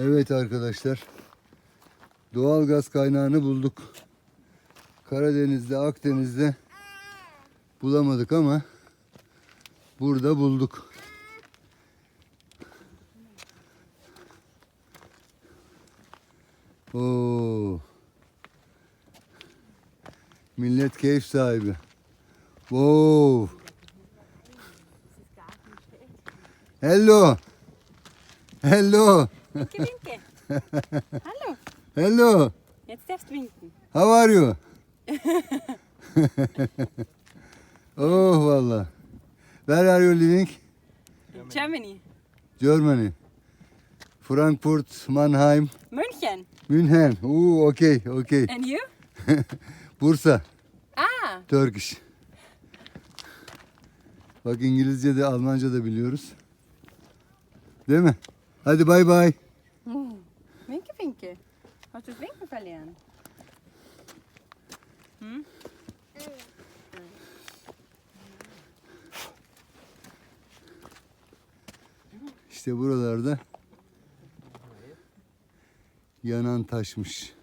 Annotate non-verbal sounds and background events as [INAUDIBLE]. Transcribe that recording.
Evet arkadaşlar. Doğal gaz kaynağını bulduk. Karadeniz'de, Akdeniz'de bulamadık ama burada bulduk. Oo. Millet keyif sahibi. Wow. Hello. Hello. Winke, winke. Hallo, Hello. jetzt darfst du winken. How are you? [LAUGHS] oh valla. Where are you living? Germany. Germany. Frankfurt, Mannheim, München. München. Oo, okay, okay. And you? [LAUGHS] Bursa, Ah, Turkish. Bak İngilizce de Almanca da biliyoruz. Değil mi? Hadi bay bay. Winke, winke. Hast du das Winken verlernt? Hm? İşte buralarda yanan taşmış.